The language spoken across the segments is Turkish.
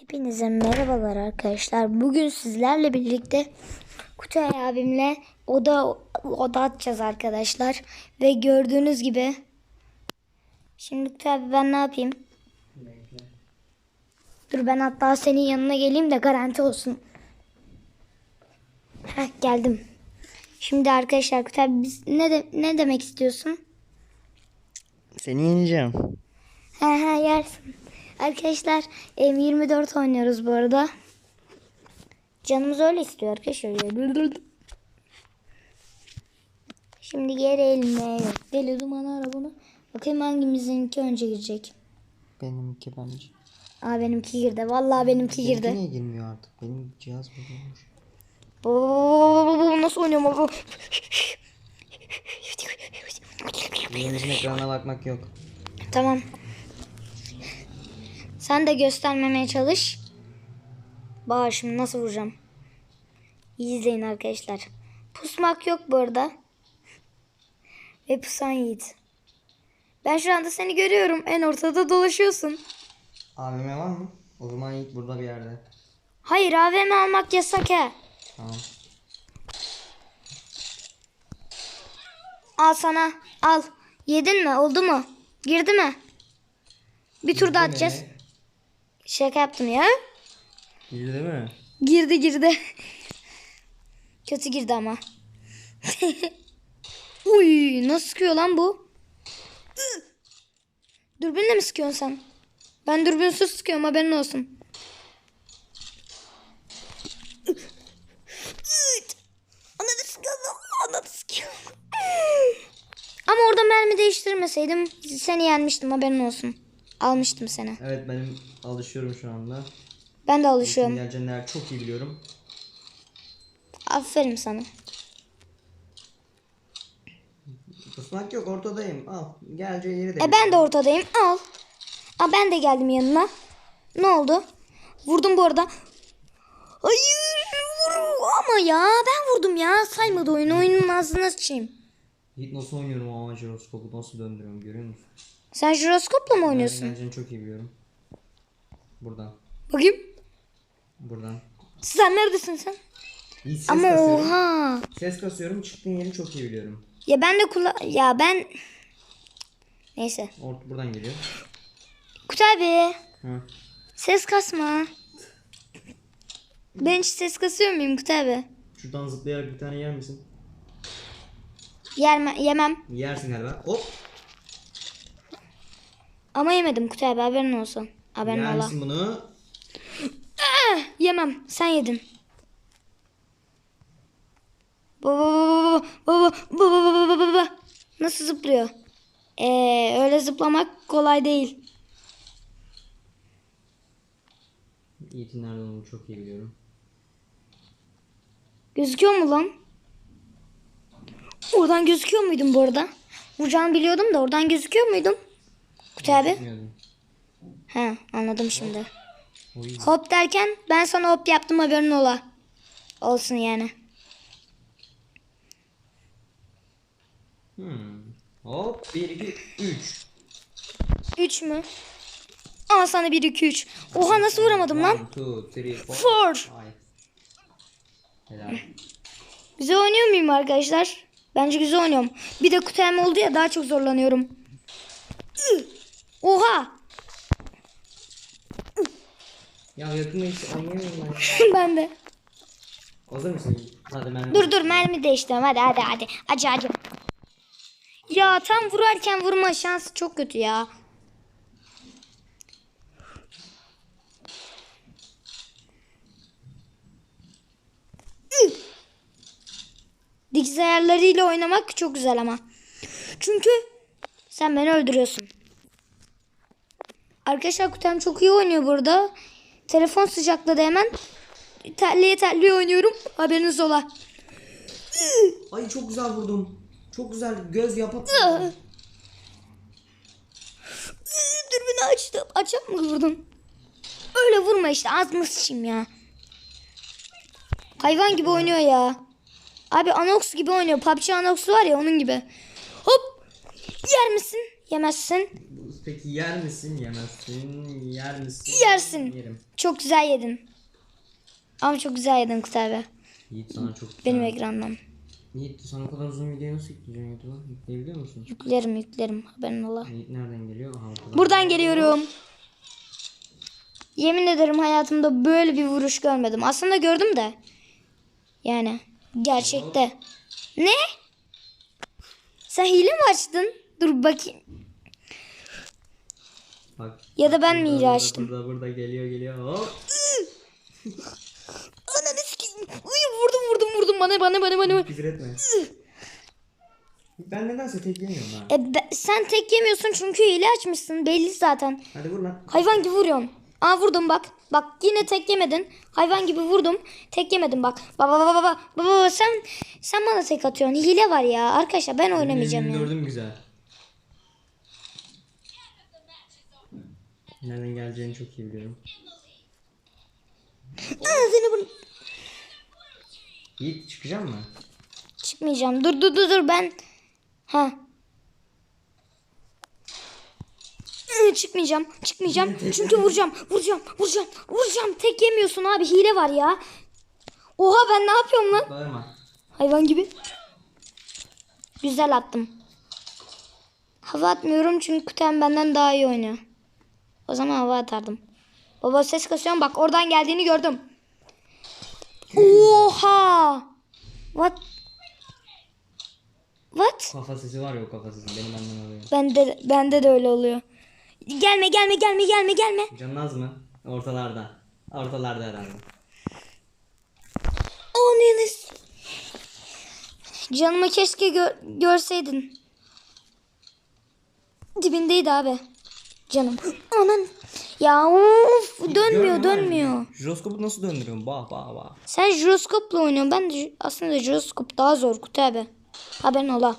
Hepinize merhabalar arkadaşlar. Bugün sizlerle birlikte Kutay abimle oda oda atacağız arkadaşlar. Ve gördüğünüz gibi Şimdi Kutay abi ben ne yapayım? Dur ben hatta senin yanına geleyim de garanti olsun. Heh geldim. Şimdi arkadaşlar Kutay abi biz ne de, ne demek istiyorsun? Seni yeneceğim. He he yersin. Arkadaşlar em, 24 oynuyoruz bu arada. Canımız öyle istiyor arkadaşlar. Şimdi geri yok. Deli duman arabanı. Bakayım hangimizinki önce girecek. Benimki bence. Aa benimki girdi. Vallahi benimki Benimki girdi. niye girmiyor artık? Benim cihaz bozulmuş. Oo, nasıl oynuyorum? Birimizin ekrana bakmak yok. Tamam. Sen de göstermemeye çalış. Bak şimdi nasıl vuracağım. İyi izleyin arkadaşlar. Pusmak yok bu arada. Ve pusan Yiğit. Ben şu anda seni görüyorum. En ortada dolaşıyorsun. AVM var mı? O zaman ilk burada bir yerde. Hayır AVM almak yasak he. Tamam. Al sana. Al. Yedin mi? Oldu mu? Girdi mi? Bir tur daha atacağız. Şaka yaptım ya. Girdi değil mi? Girdi girdi. Kötü girdi ama. Uy nasıl sıkıyor lan bu? Dürbünle mi sıkıyorsun sen? Ben dürbünsüz sıkıyorum haberin olsun. Ananı sıkıyorum. Ananı sıkıyorum. Ama orada mermi değiştirmeseydim seni yenmiştim haberin olsun. Almıştım seni. Evet benim alışıyorum şu anda. Ben de alışıyorum. Geleceğini eğer çok iyi biliyorum. Aferin sana. Pusmak yok ortadayım. Al. Geleceği yeri de. E ben de ortadayım. Al. Aa ben de geldim yanına. Ne oldu? Vurdum bu arada. Hayır vur ama ya ben vurdum ya saymadı oyunu oyunun ağzına sıçayım. Yiğit nasıl oynuyorum ama jiroskopu nasıl döndürüyorum görüyor musun? Sen jiroskopla mı oynuyorsun? geleceğini çok iyi biliyorum. Buradan. Bakayım. Buradan. Sen neredesin sen? Yiğit ses Ama kasıyorum. oha. Ses kasıyorum çıktığın yeri çok iyi biliyorum. Ya ben de kula ya ben neyse. Ort buradan geliyor. Kutay abi Ha. ses kasma. Ben hiç ses kasıyor muyum Kutay abi? Şuradan zıplayarak bir tane yer misin? Yerme, yemem. Yersin galiba. Hop. Ama yemedim Kutay abi haberin olsun. Haberin Yer ola. misin bunu? Yemem. Sen yedin. Baba baba baba baba baba baba. Nasıl zıplıyor? Ee, öyle zıplamak kolay değil. Yiğit'in nerede olduğunu çok iyi biliyorum. Gözüküyor mu lan? Oradan gözüküyor muydum bu arada? Vuracağını biliyordum da oradan gözüküyor muydum? Kutay abi. He anladım şimdi. Hop derken ben sana hop yaptım haberin ola. Olsun yani. Hmm. Hop 1 2 3. 3 mü? Al sana 1 2 3. Oha nasıl vuramadım lan? 1 2 3 4 Four. Helal. Güzel oynuyor muyum arkadaşlar? Bence güzel oynuyorum. Bir de kutem oldu ya daha çok zorlanıyorum. Oha! Ya yakında hiç oynayamıyorum ben. ben de. Hazır mısın? Hadi ben. Dur dur mermi değiştireyim. Hadi hadi hadi. Acı acı. Ya tam vurarken vurma şansı çok kötü ya. Dikiz ayarlarıyla oynamak çok güzel ama. Çünkü sen beni öldürüyorsun. Arkadaşlar kutem çok iyi oynuyor burada. Telefon sıcakladı hemen. Terliye terliye oynuyorum. Haberiniz ola. Ay çok güzel vurdum. Çok güzel göz yapıp. Dürbünü açtım. Açıp mı vurdun? Öyle vurma işte ağzını sıçayım ya. Hayvan gibi oynuyor ya. Abi Anox gibi oynuyor. PUBG Anox var ya onun gibi. Hop. Yer misin? Yemezsin. Peki yer misin yemezsin yer misin? Yersin. Yerim. Çok güzel yedin. Ama çok güzel yedin Kut abi. Yiğit sana çok güzel. Benim ekrandan. Yiğit sana o kadar uzun videoyu nasıl yükleyeceksin YouTube'a? Yükleyebiliyor musun? Yüklerim yüklerim. Haberin ola. Yiğit nereden geliyor? Aha. Buradan geliyorum. Yemin ederim hayatımda böyle bir vuruş görmedim. Aslında gördüm de. Yani gerçekte. Ne? Sen hile mi açtın? Dur bakayım. Bak. Ya da ben mi burada, hile burada, açtım? Burada burada geliyor geliyor. Hop. Ananı sikeyim. Uy, vurdum vurdum vurdum bana bana bana bana. Küfür etme. ben nedense tek yemiyorum ha. E, be- sen tek yemiyorsun çünkü hile açmışsın belli zaten. Hadi vur lan. Hayvan gibi vuruyorsun. Aa vurdum bak. Bak yine tek yemedin. Hayvan gibi vurdum. Tek yemedim bak. Baba baba baba baba sen sen bana tek atıyorsun. Hile var ya. Arkadaşlar ben oynamayacağım ya. Gördüm güzel. Nereden geleceğini çok iyi biliyorum. Aa, seni bunu... Yiğit çıkacak mı? Çıkmayacağım. Dur dur dur dur ben. Ha. Iı, Çıkmayacağım. Çıkmayacağım. Çünkü vuracağım. Vuracağım. Vuracağım. Vuracağım. Tek yemiyorsun abi. Hile var ya. Oha ben ne yapıyorum lan? Bağırma. Hayvan gibi. Güzel attım. Hava atmıyorum çünkü Kutem benden daha iyi oynuyor. O zaman hava atardım. Baba ses kasıyorum bak oradan geldiğini gördüm. Oha! What? What? Kafa sesi var ya o kafa sesi benim annem alıyor. Bende bende de öyle oluyor. Gelme gelme gelme gelme gelme. Canınaz mı? Ortalarda. Ortalarda herhalde. Ananız. Canımı keşke gör- görseydin. Dibindeydi abi. Canım. Anan. Ya of dönmüyor dönmüyor. Jiroskopu nasıl döndürüyorsun? Bah bah bah. Sen jiroskopla oynuyorsun. Ben de aslında jiroskop daha zor kutu abi. Haberin ola.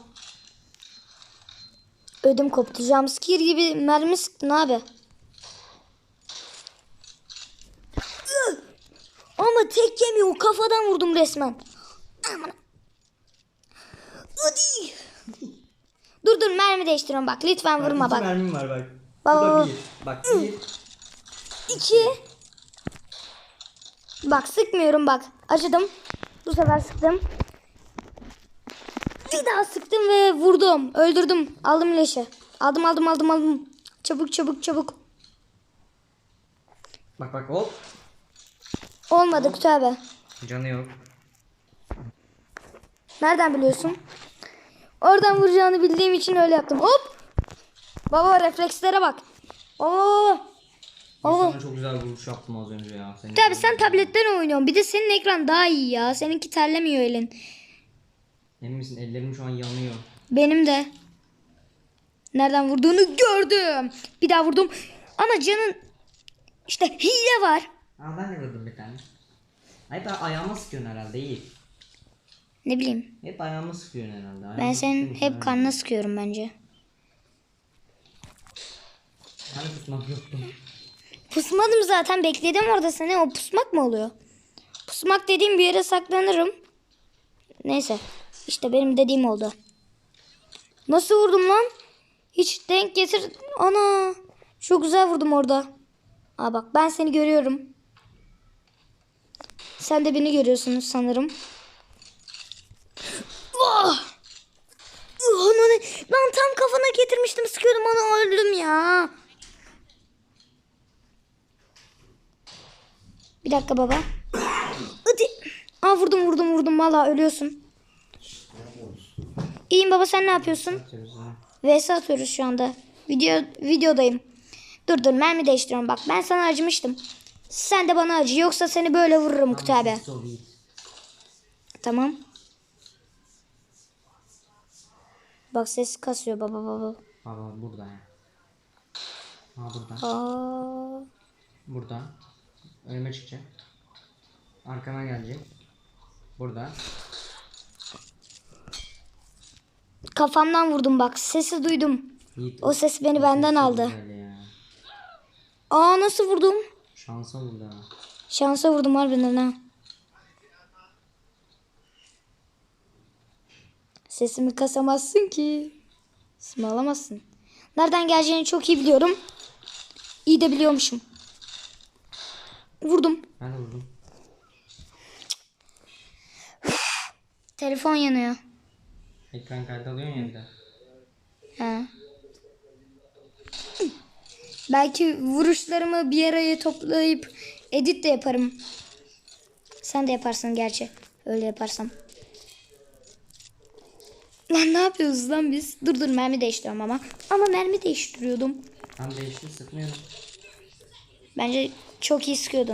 Ödüm koptu. Jumpscare gibi mermi sıktın abi. Ama tek yemiyor. Kafadan vurdum resmen. Aman. Hadi. Dur dur mermi değiştiriyorum bak. Lütfen vurma bak. mermim var bak. Baba. Bu da bir. Bak bir. İki. Bak sıkmıyorum bak. Acıdım. Bu sefer sıktım. Bir daha sıktım ve vurdum. Öldürdüm. Aldım leşi. Aldım aldım aldım aldım. Çabuk çabuk çabuk. Bak bak hop. Olmadı Kutu abi. Canı yok. Nereden biliyorsun? Oradan vuracağını bildiğim için öyle yaptım. Hop. Baba reflekslere bak. Oo. Oo. Sana çok güzel vuruş yaptım az önce ya. Seni Tabi sen tabletten oynuyorsun. Bir de senin ekran daha iyi ya. Seninki terlemiyor elin. Emin misin? Ellerim şu an yanıyor. Benim de. Nereden vurduğunu gördüm. Bir daha vurdum. Ama canın işte hile var. Aa ben de vurdum bir tane. Hep ayağıma sıkıyorsun herhalde iyi. Ne bileyim. Hep ayağıma sıkıyorsun herhalde. Ayağıma Ben senin hep kanına sıkıyorum bence. Hani tutmak yoktu. Pusmadım zaten. Bekledim orada seni. O pusmak mı oluyor? Pusmak dediğim bir yere saklanırım. Neyse. İşte benim dediğim oldu. Nasıl vurdum lan? Hiç denk getir. Ana. Çok güzel vurdum orada. Aa bak ben seni görüyorum. Sen de beni görüyorsunuz sanırım. Oh! Lan tam kafana getirmiştim sıkıyordum onu öldüm ya. Bir dakika baba. Hadi. Aa vurdum vurdum vurdum valla ölüyorsun. İyiyim baba sen ne yapıyorsun? VS atıyoruz şu anda. Video videodayım. Dur dur mermi değiştiriyorum bak. Ben sana acımıştım. Sen de bana acı yoksa seni böyle vururum Kutu abi. Tamam. Bak ses kasıyor baba baba. Baba burada ya. Ha burada. Aa. Burada. Önüme çıkacak. Arkama gelecek. Burada. Kafamdan vurdum bak. Sesi duydum. Yiğit. O ses beni benden aldı. Aa nasıl vurdum? Şansa vurdu ha. Şansa vurdum harbiden ha. Sesimi kasamazsın ki. Sesimi alamazsın. Nereden geleceğini çok iyi biliyorum. İyi de biliyormuşum. Vurdum. Ben de vurdum. Telefon yanıyor. Ekran kaydı alıyorsun ya bir de. He. Belki vuruşlarımı bir araya toplayıp edit de yaparım. Sen de yaparsın gerçi. Öyle yaparsam. Lan ne yapıyoruz lan biz? Dur dur mermi değiştiriyorum ama. Ama mermi değiştiriyordum. Tam değişti sıkmıyorum. Bence çok iyi şükür.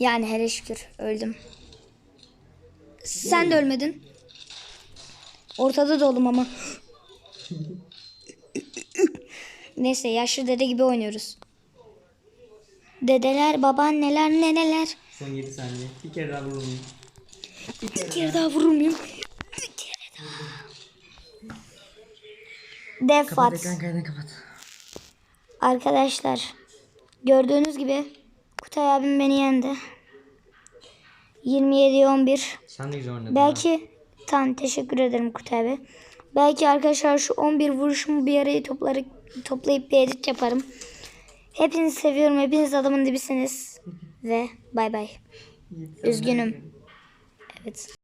Yani hele şükür öldüm. Sen de ölmedin. Ortada da oldum ama. Neyse yaşlı dede gibi oynuyoruz. Dedeler, babaanneler, neneler. Son 7 saniye. Bir kere daha vurulmayayım. Bir kere daha vurur muyum? Defat. Ekran kaydını kapat. Arkadaşlar gördüğünüz gibi Kutay abim beni yendi. 27'ye 11. Sen de güzel oynadın. Belki tamam teşekkür ederim Kutay abi. Belki arkadaşlar şu 11 vuruşumu bir araya toplayıp, toplayıp bir edit yaparım. Hepinizi seviyorum. Hepiniz adamın dibisiniz. Ve bay bay. Üzgünüm. Evet.